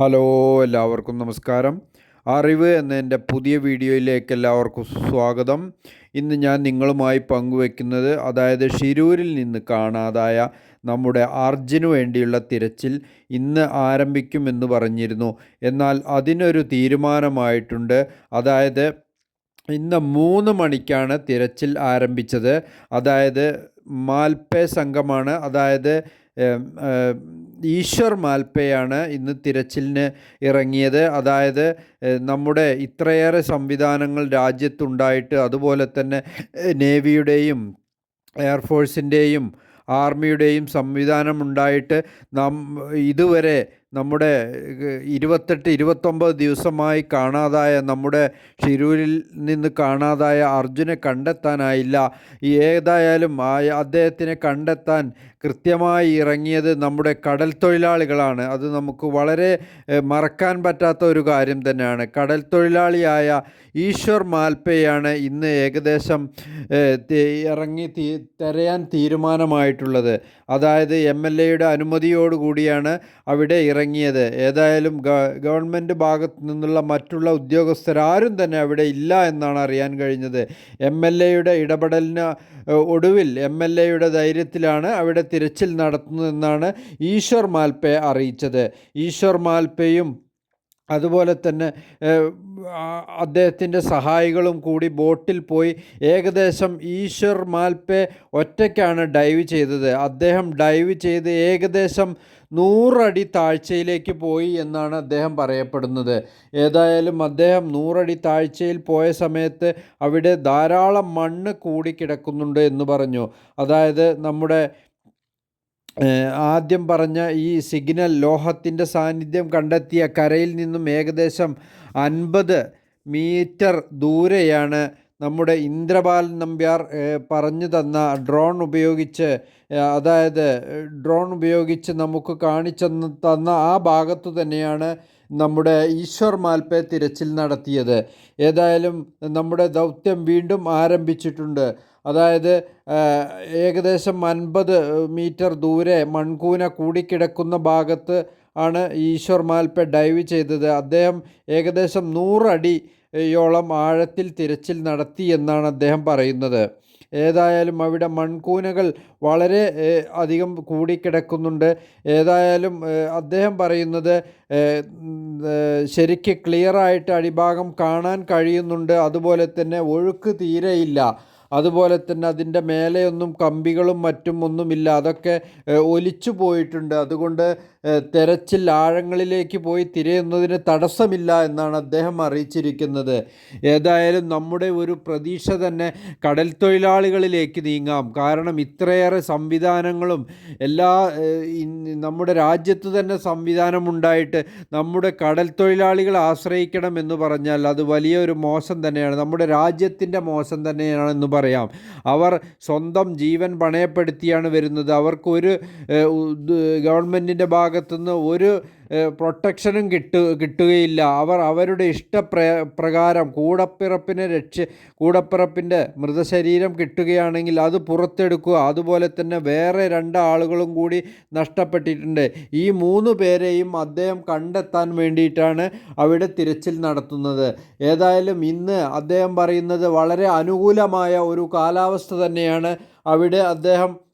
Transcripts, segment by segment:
Hello എല്ലാവർക്കും നമസ്കാരം. അറിവ് എന്ന എന്റെ പുതിയ വീഡിയോയിലേക്ക് എല്ലാവർക്കും സ്വാഗതം. ഇന്ന് ഞാൻ നിങ്ങളുമായി പങ്കുവെക്കുന്നത് അതായത് ഷിരൂരിൽ നിന്ന് കാണാതായ നമ്മുടെ അർജുന് വേണ്ടിയുള്ള തിരച്ചിൽ ഇന്ന് ആരംഭിക്കുമെന്ന് പറഞ്ഞിരുന്നു. എന്നാൽ അതിനൊരു തീരുമാനമായിട്ടുണ്ട്. അതായത് ഇന്ന് മൂന്ന് മണിക്കാണ് തിരച്ചിൽ ആരംഭിച്ചത്. അതായത് മാൽപേ സംഘമാണ്. അതായത് ഈശ്വർ മാൽപ്പയാണ് ഇന്ന് തിരച്ചിലിന് ഇറങ്ങിയത്. അതായത് നമ്മുടെ ഇത്രയേറെ സംവിധാനങ്ങൾ രാജ്യത്തുണ്ടായിട്ട് അതുപോലെ തന്നെ നേവിയുടെയും എയർഫോഴ്സിന്റെയും ആർമിയുടെയും സംവിധാനമുണ്ടായിട്ട് നാം ഇതുവരെ നമ്മുടെ ഇരുപത്തെട്ട് ഇരുപത്തൊമ്പത് ദിവസമായി കാണാതായ നമ്മുടെ ഷിരൂരിൽ നിന്ന് കാണാതായ അർജുനെ കണ്ടെത്താനായില്ല. ഏതായാലും അദ്ദേഹത്തിനെ കണ്ടെത്താൻ കൃത്യമായി ഇറങ്ങിയത് നമ്മുടെ കടൽ തൊഴിലാളികളാണ്. അത് നമുക്ക് വളരെ മറക്കാൻ പറ്റാത്ത ഒരു കാര്യം തന്നെയാണ്. കടൽ തൊഴിലാളിയായ ഈശ്വർ മാൽപ്പയാണ് ഇന്ന് ഏകദേശം ഇറങ്ങി തീ തിരയാൻ തീരുമാനമായിട്ടുള്ളത്. അതായത് എം എൽ എയുടെ അനുമതിയോടുകൂടിയാണ് അവിടെ ഇറങ്ങിയത്. ഏതായാലും ഗവൺമെന്റ് ഭാഗത്തു നിന്നുള്ള മറ്റുള്ള ഉദ്യോഗസ്ഥരാരും തന്നെ അവിടെ ഇല്ല എന്നാണ് അറിയാൻ കഴിഞ്ഞത്. എം എൽ എയുടെ ഇടപെടലിന് ഒടുവിൽ എം എൽ എയുടെ ധൈര്യത്തിലാണ് അവിടെ തിരച്ചിൽ നടത്തുന്നതെന്നാണ് ഈശ്വർ മാൽപ്പെ അറിയിച്ചത്. ഈശ്വർ മാൽപ്പയും അതുപോലെ തന്നെ അദ്ദേഹത്തിന്റെ സഹായികളും കൂടി ബോട്ടിൽ പോയി ഏകദേശം ഈശ്വർ മാൽപ്പെ ഒറ്റയ്ക്കാണ് ഡൈവ് ചെയ്തത്. അദ്ദേഹം ഡൈവ് ചെയ്ത് ഏകദേശം നൂറടി താഴ്ചയിലേക്ക് പോയി എന്നാണ് അദ്ദേഹം പറയപ്പെടുന്നത്. ഏതായാലും അദ്ദേഹം നൂറടി താഴ്ചയിൽ പോയ സമയത്ത് അവിടെ ധാരാളം മണ്ണ് കൂടിക്കിടക്കുന്നുണ്ട് എന്ന് പറഞ്ഞു. അതായത് നമ്മുടെ ആദ്യം പറഞ്ഞ ഈ സിഗ്നൽ ലോഹത്തിന്റെ സാന്നിധ്യം കണ്ടെത്തിയ കരയിൽ നിന്നും ഏകദേശം അൻപത് മീറ്റർ ദൂരെയാണ് നമ്മുടെ ഇന്ദ്രപാൽ നമ്പ്യാർ പറഞ്ഞു തന്ന ഡ്രോൺ ഉപയോഗിച്ച് അതായത് ഡ്രോൺ ഉപയോഗിച്ച് നമുക്ക് കാണിച്ചു തന്ന ആ ഭാഗത്തു തന്നെയാണ് നമ്മുടെ ഈശ്വർ മാൽപ്പെ തിരച്ചിൽ നടത്തിയത്. ഏതായാലും നമ്മുടെ ദൗത്യം വീണ്ടും ആരംഭിച്ചിട്ടുണ്ട്. അതായത് ഏകദേശം അൻപത് മീറ്റർ ദൂരെ മൺകൂന കൂടിക്കിടക്കുന്ന ഭാഗത്ത് ആണ് ഈശ്വർ മാൽപ്പെ ഡൈവ് ചെയ്തത്. അദ്ദേഹം ഏകദേശം നൂറടി യോളം ആഴത്തിൽ തിരച്ചിൽ നടത്തി എന്നാണ് അദ്ദേഹം പറയുന്നത്. ഏതായാലും അവിടെ മൺകൂനകൾ വളരെ അധികം കൂടിക്കിടക്കുന്നുണ്ട്. ഏതായാലും അദ്ദേഹം പറയുന്നത് ശരിക്ക് ക്ലിയറായിട്ട് അടിഭാഗം കാണാൻ കഴിയുന്നുണ്ട്. അതുപോലെ തന്നെ ഒഴുക്ക് തീരെയില്ല. അതുപോലെ തന്നെ അതിന്റെ മേലെയൊന്നും കമ്പികളും മറ്റും ഒന്നുമില്ല. അതൊക്കെ ഒലിച്ചു പോയിട്ടുണ്ട്. അതുകൊണ്ട് തെരച്ചിൽ ആഴങ്ങളിലേക്ക് പോയി തിരയുന്നതിന് തടസ്സമില്ല എന്നാണ് അദ്ദേഹം അറിയിച്ചിരിക്കുന്നത്. ഏതായാലും നമ്മുടെ ഒരു പ്രതീക്ഷ തന്നെ കടൽ തൊഴിലാളികളിലേക്ക് നീങ്ങാം. കാരണം ഇത്രയേറെ സംവിധാനങ്ങളും എല്ലാ നമ്മുടെ രാജ്യത്ത് തന്നെ സംവിധാനമുണ്ടായിട്ട് നമ്മുടെ കടൽ തൊഴിലാളികൾ ആശ്രയിക്കണം എന്ന് പറഞ്ഞാൽ അത് വലിയൊരു മോശം തന്നെയാണ്. നമ്മുടെ രാജ്യത്തിന്റെ മോശം തന്നെയാണെന്ന് പറയാം. അവർ സ്വന്തം ജീവൻ പണയപ്പെടുത്തിയാണ് വരുന്നത്. അവർക്കൊരു ഗവൺമെന്റിന്റെ ഭാഗത്തുനിന്ന് ഒരു പ്രൊട്ടക്ഷനും കിട്ടു കിട്ടുകയില്ല. അവർ അവരുടെ ഇഷ്ടപ്ര പ്രകാരം കൂടപ്പിറപ്പിനെ രക്ഷ കൂടപ്പിറപ്പിന്റെ മൃതശരീരം കിട്ടുകയാണെങ്കിൽ അത് പുറത്തെടുക്കുക. അതുപോലെ തന്നെ വേറെ രണ്ട് ആളുകളും കൂടി നഷ്ടപ്പെട്ടിട്ടുണ്ട്. ഈ മൂന്ന് പേരെയും അദ്ദേഹം കണ്ടെത്താൻ വേണ്ടിയിട്ടാണ് അവിടെ തിരച്ചിൽ നടത്തുന്നത്. ഏതായാലും ഇന്ന് അദ്ദേഹം പറയുന്നത് വളരെ അനുകൂലമായ ഒരു കാലാവസ്ഥ തന്നെയാണ് അവിടെ അദ്ദേഹം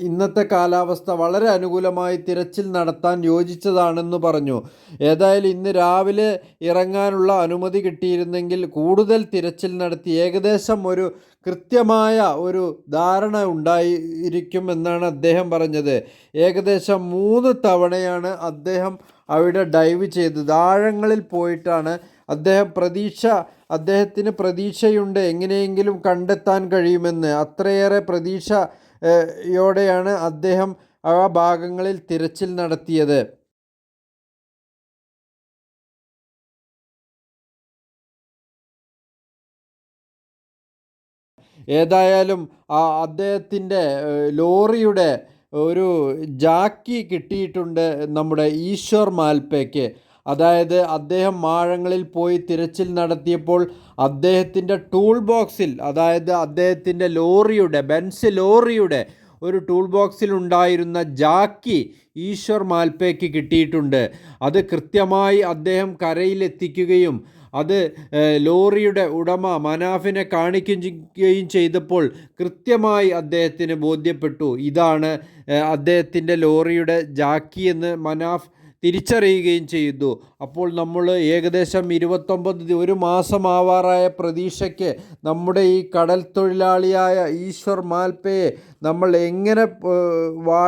ഇന്നത്തെ കാലാവസ്ഥ വളരെ അനുകൂലമായി തിരച്ചിൽ നടത്താൻ യോജിച്ചതാണെന്ന് പറഞ്ഞു. ഏതായാലും ഇന്ന് രാവിലെ ഇറങ്ങാനുള്ള അനുമതി കിട്ടിയിരുന്നെങ്കിൽ കൂടുതൽ തിരച്ചിൽ നടത്തി ഏകദേശം ഒരു കൃത്യമായ ഒരു ധാരണ ഉണ്ടായിരിക്കും എന്നാണ് അദ്ദേഹം പറഞ്ഞത്. ഏകദേശം മൂന്ന് തവണയാണ് അദ്ദേഹം അവിടെ ഡൈവ് ചെയ്തത് ആഴങ്ങളിൽ പോയിട്ടാണ് അദ്ദേഹം പ്രതീക്ഷ അദ്ദേഹത്തിന് പ്രതീക്ഷയുണ്ട് എങ്ങനെയെങ്കിലും കണ്ടെത്താൻ കഴിയുമെന്ന്. അത്രയേറെ പ്രതീക്ഷ യോടെയാണ് അദ്ദേഹം ആ ഭാഗങ്ങളിൽ തിരച്ചിൽ നടത്തിയത്. ഏതായാലും ആ അദ്ദേഹത്തിന്റെ ലോറിയുടെ ഒരു ജാക്കി കിട്ടിയിട്ടുണ്ട് നമ്മുടെ ഈശ്വർ മാൽപ്പയ്ക്ക് അതായത് അദ്ദേഹം മാഴങ്ങളിൽ പോയി തിരച്ചിൽ നടത്തിയപ്പോൾ അദ്ദേഹത്തിന്റെ ടൂൾ ബോക്സിൽ അതായത് അദ്ദേഹത്തിന്റെ ലോറിയുടെ ബെൻസ് ലോറിയുടെ ഒരു ടൂൾ ബോക്സിൽ ഉണ്ടായിരുന്ന ജാക്കി ഈശ്വർ മാൽപ്പേക്ക് കിട്ടിയിട്ടുണ്ട്. അത് കൃത്യമായി അദ്ദേഹം കരയിലെത്തിക്കുകയും അത് ലോറിയുടെ ഉടമ മനാഫിനെ കാണിക്കുകയും ചെയ്തപ്പോൾ കൃത്യമായി അദ്ദേഹത്തിന് ബോധ്യപ്പെട്ടു. ഇതാണ് അദ്ദേഹത്തിന്റെ ലോറിയുടെ ജാക്കി എന്ന് മനാഫ് തിരിച്ചറിയുകയും ചെയ്തു. അപ്പോൾ നമ്മൾ ഏകദേശം ഇരുപത്തൊമ്പത് ഒരു മാസമാവാറായ പ്രതീക്ഷയ്ക്ക് നമ്മുടെ ഈ കടൽ തൊഴിലാളിയായ ഈശ്വർ മാൽപ്പയെ നമ്മൾ എങ്ങനെ വാ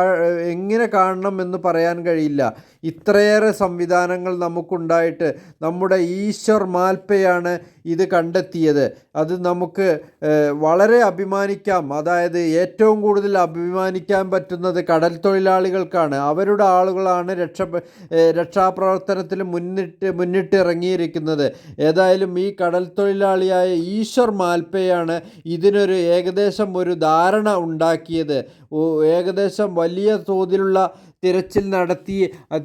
എങ്ങനെ കാണണം എന്ന് പറയാൻ കഴിയില്ല. ഇത്രയേറെ സംവിധാനങ്ങൾ നമുക്കുണ്ടായിട്ട് നമ്മുടെ ഈശ്വർ മാൽപ്പയാണ് ഇത് കണ്ടെത്തിയത്. അത് നമുക്ക് വളരെ അഭിമാനിക്കാം. അതായത് ഏറ്റവും കൂടുതൽ അഭിമാനിക്കാൻ പറ്റുന്നത് കടൽ തൊഴിലാളികൾക്കാണ് അവരുടെ ആളുകളാണ് രക്ഷ രക്ഷാപ്രവർത്തനത്തിൽ മുന്നിട്ട് മുന്നിട്ട് ഇറങ്ങിയിരിക്കുന്നത് ഏതായാലും ഈ കടൽ തൊഴിലാളിയായ ഈശ്വർ മാൽപ്പയാണ് ഇതിനൊരു ഏകദേശം ഒരു ധാരണ ഉണ്ടാക്കിയത്. ഏകദേശം വലിയ തോതിലുള്ള തിരച്ചിൽ നടത്തി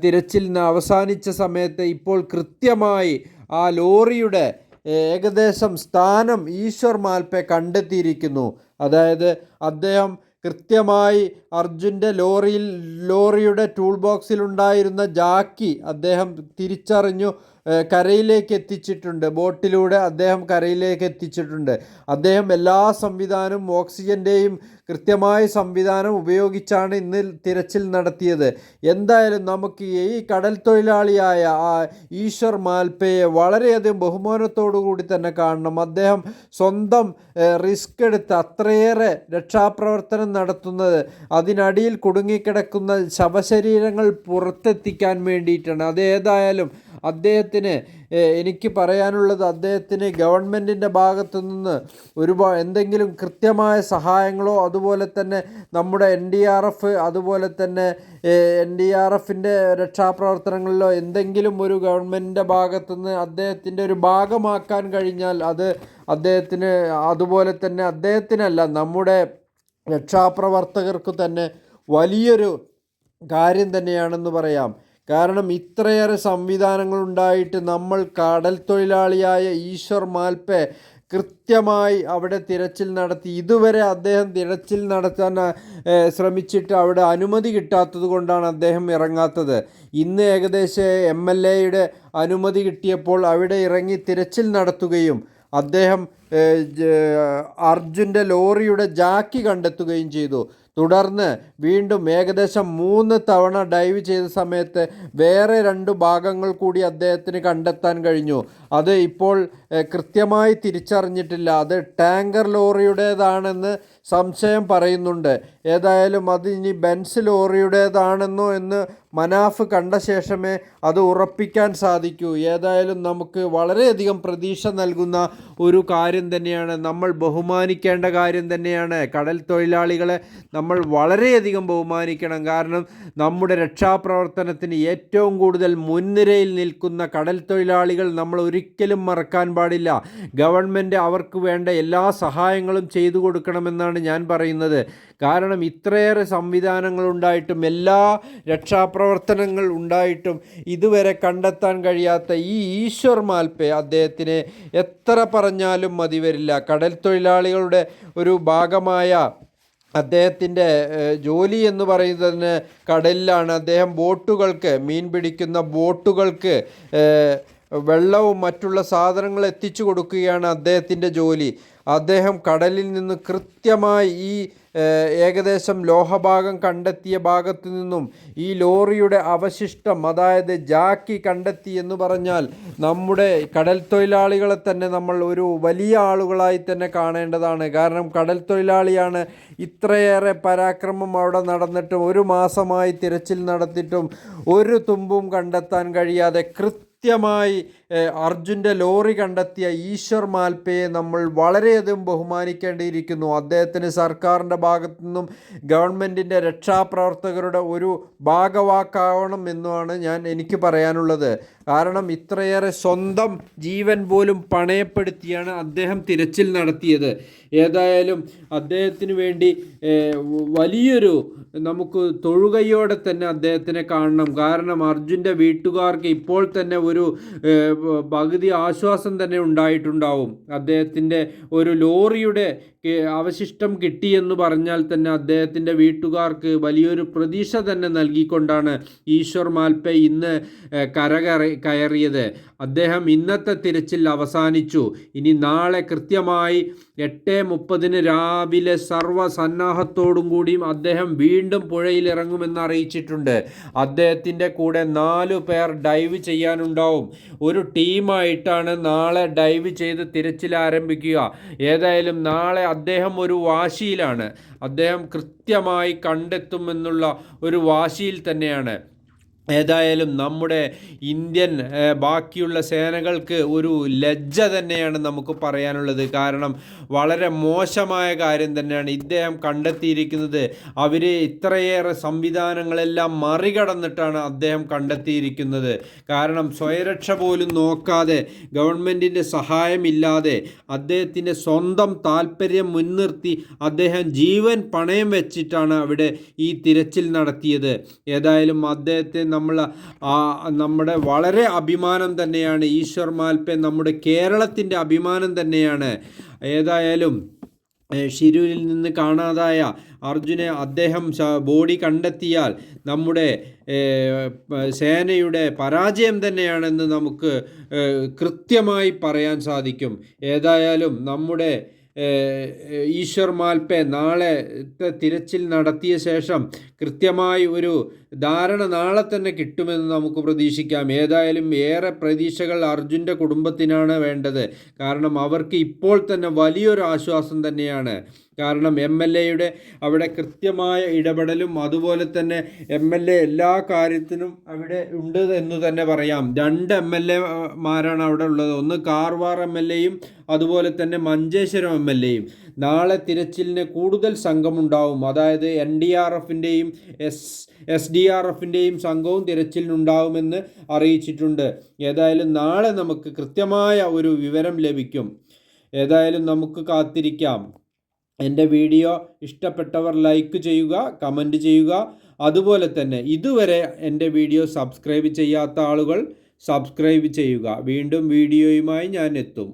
തിരച്ചിൽ അവസാനിച്ച സമയത്ത് ഇപ്പോൾ കൃത്യമായി ആ ലോറിയുടെ ഏകദേശം സ്ഥാനം ഈശ്വർ മാൽപ്പെ കണ്ടെത്തിയിരിക്കുന്നു. അതായത് അദ്ദേഹം കൃത്യമായി അർജുന്റെ ലോറിയിൽ ലോറിയുടെ ടൂൾ ബോക്സിലുണ്ടായിരുന്ന ജാക്കി അദ്ദേഹം തിരിച്ചറിഞ്ഞു. കരയിലേക്ക് എത്തിച്ചിട്ടുണ്ട്. ബോട്ടിലൂടെ അദ്ദേഹം കരയിലേക്ക് എത്തിച്ചിട്ടുണ്ട്. അദ്ദേഹം എല്ലാ സംവിധാനവും ഓക്സിജന്റെയും കൃത്യമായ സംവിധാനം ഉപയോഗിച്ചാണ് ഇന്ന് തിരച്ചിൽ നടത്തിയത്. എന്തായാലും നമുക്ക് ഈ കടൽ തൊഴിലാളിയായ ഈശ്വർ മാൽപ്പയെ വളരെയധികം ബഹുമാനത്തോടു കൂടി തന്നെ കാണണം. അദ്ദേഹം സ്വന്തം റിസ്ക് എടുത്ത് അത്രയേറെ രക്ഷാപ്രവർത്തനം നടത്തുന്നത് അതിനടിയിൽ കുടുങ്ങിക്കിടക്കുന്ന ശവശരീരങ്ങൾ പുറത്തെത്തിക്കാൻ വേണ്ടിയിട്ടാണ്. അത് ഏതായാലും അദ്ദേഹത്തിന് എനിക്ക് പറയാനുള്ളത് അദ്ദേഹത്തിന് ഗവൺമെന്റിന്റെ ഭാഗത്തു നിന്ന് ഒരുപാട് എന്തെങ്കിലും കൃത്യമായ സഹായങ്ങളോ അതുപോലെ തന്നെ നമ്മുടെ എൻ ഡി ആർ എഫ് അതുപോലെ തന്നെ എൻ ഡി ആർ എഫിന്റെ രക്ഷാപ്രവർത്തനങ്ങളിലോ എന്തെങ്കിലും ഒരു ഗവൺമെന്റിന്റെ ഭാഗത്തു നിന്ന് അദ്ദേഹത്തിന്റെ ഒരു ഭാഗമാക്കാൻ കഴിഞ്ഞാൽ അത് അദ്ദേഹത്തിന് അതുപോലെ തന്നെ അദ്ദേഹത്തിനല്ല നമ്മുടെ രക്ഷാപ്രവർത്തകർക്ക് തന്നെ വലിയൊരു കാര്യം തന്നെയാണെന്ന് പറയാം. കാരണം ഇത്രയേറെ സംവിധാനങ്ങളുണ്ടായിട്ട് നമ്മൾ കടൽ തൊഴിലാളിയായ ഈശ്വർ മാൽപ്പെ കൃത്യമായി അവിടെ തിരച്ചിൽ നടത്തി. ഇതുവരെ അദ്ദേഹം തിരച്ചിൽ നടത്താൻ ശ്രമിച്ചിട്ട് അവിടെ അനുമതി കിട്ടാത്തത് കൊണ്ടാണ് അദ്ദേഹം ഇറങ്ങാത്തത്. ഇന്ന് ഏകദേശം എം എൽ എയുടെ അനുമതി കിട്ടിയപ്പോൾ അവിടെ ഇറങ്ങി തിരച്ചിൽ നടത്തുകയും അദ്ദേഹം അർജുന്റെ ലോറിയുടെ ജാക്കി കണ്ടെത്തുകയും ചെയ്തു. തുടർന്ന് വീണ്ടും ഏകദേശം മൂന്ന് തവണ ഡൈവ് ചെയ്ത സമയത്ത് വേറെ രണ്ട് ഭാഗങ്ങൾ കൂടി അദ്ദേഹത്തിന് കണ്ടെത്താൻ കഴിഞ്ഞു. അത് ഇപ്പോൾ കൃത്യമായി തിരിച്ചറിഞ്ഞിട്ടില്ല. അത് ടാങ്കർ ലോറിയുടേതാണെന്ന് സംശയം പറയുന്നുണ്ട്. ഏതായാലും അത് ഇനി ബെൻസ് ലോറിയുടേതാണെന്നോ എന്ന് മനാഫ് കണ്ട ശേഷമേ അത് ഉറപ്പിക്കാൻ സാധിക്കൂ. ഏതായാലും നമുക്ക് വളരെയധികം പ്രതീക്ഷ നൽകുന്ന ഒരു കാര്യം തന്നെയാണ്. നമ്മൾ ബഹുമാനിക്കേണ്ട കാര്യം തന്നെയാണ്. കടൽ തൊഴിലാളികളെ നമ്മൾ വളരെയധികം ബഹുമാനിക്കണം. കാരണം നമ്മുടെ രക്ഷാപ്രവർത്തനത്തിന് ഏറ്റവും കൂടുതൽ മുൻനിരയിൽ നിൽക്കുന്ന കടൽ തൊഴിലാളികൾ നമ്മൾ ഒരിക്കലും മറക്കാൻ പാടില്ല. ഗവൺമെന്റ് അവർക്ക് വേണ്ട എല്ലാ സഹായങ്ങളും ചെയ്തു കൊടുക്കണമെന്നാണ് ഞാൻ പറയുന്നത്. കാരണം ഇത്രയേറെ സംവിധാനങ്ങളുണ്ടായിട്ടും എല്ലാ എല്ലാ രക്ഷാപ്രവർത്തനങ്ങൾ ഉണ്ടായിട്ടും ഇതുവരെ കണ്ടെത്താൻ കഴിയാത്ത ഈ ഈശ്വർ മാൽപ്പെ അദ്ദേഹത്തിന് എത്ര പറഞ്ഞാലും മതി വരില്ല. കടൽ തൊഴിലാളികളുടെ ഒരു ഭാഗമായ അദ്ദേഹത്തിന്റെ ജോലി എന്ന് പറയുന്നതിന് കടലിലാണ് അദ്ദേഹം ബോട്ടുകൾക്ക് മീൻ പിടിക്കുന്ന ബോട്ടുകൾക്ക് വെള്ളവും മറ്റുള്ള സാധനങ്ങൾ എത്തിച്ചു കൊടുക്കുകയാണ് അദ്ദേഹത്തിന്റെ ജോലി. അദ്ദേഹം കടലിൽ നിന്ന് കൃത്യമായി ഈ ഏകദേശം ലോഹഭാഗം കണ്ടെത്തിയ ഭാഗത്തു നിന്നും ഈ ലോറിയുടെ അവശിഷ്ടം അതായത് ജാക്കി കണ്ടെത്തി എന്ന് പറഞ്ഞാൽ നമ്മുടെ കടൽ തൊഴിലാളികളെ തന്നെ നമ്മൾ ഒരു വലിയ ആളുകളായി തന്നെ കാണേണ്ടതാണ്. കാരണം കടൽ തൊഴിലാളിയാണ് ഇത്രയേറെ പരാക്രമം അവിടെ നടന്നിട്ടും ഒരു മാസമായി തിരച്ചിൽ നടത്തിയിട്ടും ഒരു തുമ്പും കണ്ടെത്താൻ കഴിയാതെ കൃത്യമായി അർജുന്റെ ലോറി കണ്ടെത്തിയ ഈശ്വർ മാൽപ്പയെ നമ്മൾ വളരെയധികം ബഹുമാനിക്കേണ്ടിയിരിക്കുന്നു. അദ്ദേഹത്തിന് സർക്കാരിന്റെ ഭാഗത്തു നിന്നും ഗവൺമെന്റിന്റെ രക്ഷാപ്രവർത്തകരുടെ ഒരു ഭാഗവാക്കാവണം എന്നുമാണ് ഞാൻ എനിക്ക് പറയാനുള്ളത്. കാരണം ഇത്രയേറെ സ്വന്തം ജീവൻ പോലും പണയപ്പെടുത്തിയാണ് അദ്ദേഹം തിരച്ചിൽ നടത്തിയത്. ഏതായാലും അദ്ദേഹത്തിന് വേണ്ടി വലിയൊരു നമുക്ക് തൊഴുകയോടെ തന്നെ അദ്ദേഹത്തിനെ കാണണം. കാരണം അർജുന്റെ വീട്ടുകാർക്ക് ഇപ്പോൾ തന്നെ ഒരു പകുതി ആശ്വാസം തന്നെ ഉണ്ടായിട്ടുണ്ടാവും. അദ്ദേഹത്തിന്റെ ഒരു ലോറിയുടെ അവശിഷ്ടം കിട്ടിയെന്ന് പറഞ്ഞാൽ തന്നെ അദ്ദേഹത്തിന്റെ വീട്ടുകാർക്ക് വലിയൊരു പ്രതീക്ഷ തന്നെ നൽകിക്കൊണ്ടാണ് ഈശ്വർ മാൽപ്പെ ഇന്ന് കരകയറി കയറിയത്. അദ്ദേഹം ഇന്നത്തെ തിരച്ചിൽ അവസാനിച്ചു. ഇനി നാളെ കൃത്യമായി എട്ട് മുപ്പതിന് രാവിലെ സർവസന്നാഹത്തോടും കൂടിയും അദ്ദേഹം വീണ്ടും പുഴയിലിറങ്ങുമെന്ന് അറിയിച്ചിട്ടുണ്ട്. അദ്ദേഹത്തിന്റെ കൂടെ നാലു പേർ ഡൈവ് ചെയ്യാനുണ്ടാവും. ഒരു ടീമായിട്ടാണ് നാളെ ഡൈവ് ചെയ്ത് തിരച്ചിൽ ആരംഭിക്കുക. ഏതായാലും നാളെ അദ്ദേഹം ഒരു വാശിയിലാണ്. അദ്ദേഹം കൃത്യമായി കണ്ടെത്തുമെന്നുള്ള ഒരു വാശിയിൽ തന്നെയാണ്. ഏതായാലും നമ്മുടെ ഇന്ത്യൻ ബാക്കിയുള്ള സേനകൾക്ക് ഒരു ലജ്ജ തന്നെയാണ് നമുക്ക് പറയാനുള്ളത്. കാരണം വളരെ മോശമായ കാര്യം തന്നെയാണ് ഇദ്ദേഹം കണ്ടെത്തിയിരിക്കുന്നത്. അവർ ഇത്രയേറെ സംവിധാനങ്ങളെല്ലാം മറികടന്നിട്ടാണ് അദ്ദേഹം കണ്ടെത്തിയിരിക്കുന്നത്. കാരണം സ്വയരക്ഷ പോലും നോക്കാതെ ഗവൺമെന്റിന്റെ സഹായമില്ലാതെ അദ്ദേഹത്തിന്റെ സ്വന്തം താല്പര്യം മുൻനിർത്തി അദ്ദേഹം ജീവൻ പണയം വെച്ചിട്ടാണ് അവിടെ ഈ തിരച്ചിൽ നടത്തിയത്. ഏതായാലും അദ്ദേഹത്തെ നമ്മൾ നമ്മുടെ വളരെ അഭിമാനം തന്നെയാണ് ഈശ്വർ മാൽപ്പെ നമ്മുടെ കേരളത്തിന്റെ അഭിമാനം തന്നെയാണ്. ഏതായാലും ഷിരൂരിൽ നിന്ന് കാണാതായ അർജുനെ അദ്ദേഹം ബോഡി കണ്ടെത്തിയാൽ നമ്മുടെ സേനയുടെ പരാജയം തന്നെയാണെന്ന് നമുക്ക് കൃത്യമായി പറയാൻ സാധിക്കും. ഏതായാലും നമ്മുടെ ഈശ്വർ മാൽപ്പെ നാളെ തിരച്ചിൽ നടത്തിയ ശേഷം കൃത്യമായി ഒരു ധാരണ നാളെ തന്നെ കിട്ടുമെന്ന് നമുക്ക് പ്രതീക്ഷിക്കാം. ഏതായാലും ഏറെ പ്രതീക്ഷകൾ അർജുന്റെ കുടുംബത്തിനാണ് വേണ്ടത്. കാരണം അവർക്ക് ഇപ്പോൾ തന്നെ വലിയൊരു ആശ്വാസം തന്നെയാണ്. കാരണം എം എൽ എയുടെ അവിടെ കൃത്യമായ ഇടപെടലും അതുപോലെ തന്നെ എം എൽ എ എല്ലാ കാര്യത്തിനും അവിടെ ഉണ്ട് എന്ന് തന്നെ പറയാം. രണ്ട് എം എൽ എമാരാണ് അവിടെ ഉള്ളത്. ഒന്ന് കാർവാർ എം എൽ എയും അതുപോലെ തന്നെ മഞ്ചേശ്വരം എം എൽ എയും. നാളെ തിരച്ചിലിന് കൂടുതൽ സംഘമുണ്ടാവും. അതായത് എൻ ഡി ആർ എഫിന്റെയും എസ് എസ് ഡി ആർ എഫിന്റെയും സംഘവും തിരച്ചിലിനുണ്ടാവുമെന്ന് അറിയിച്ചിട്ടുണ്ട്. ഏതായാലും നാളെ നമുക്ക് കൃത്യമായ ഒരു വിവരം ലഭിക്കും. ഏതായാലും നമുക്ക് കാത്തിരിക്കാം. എന്റെ വീഡിയോ ഇഷ്ടപ്പെട്ടവർ ലൈക്ക് ചെയ്യുക കമന്റ് ചെയ്യുക. അതുപോലെ തന്നെ ഇതുവരെ എന്റെ വീഡിയോ സബ്സ്ക്രൈബ് ചെയ്യാത്ത ആളുകൾ സബ്സ്ക്രൈബ് ചെയ്യുക. വീണ്ടും വീഡിയോയുമായി ഞാൻ എത്തും.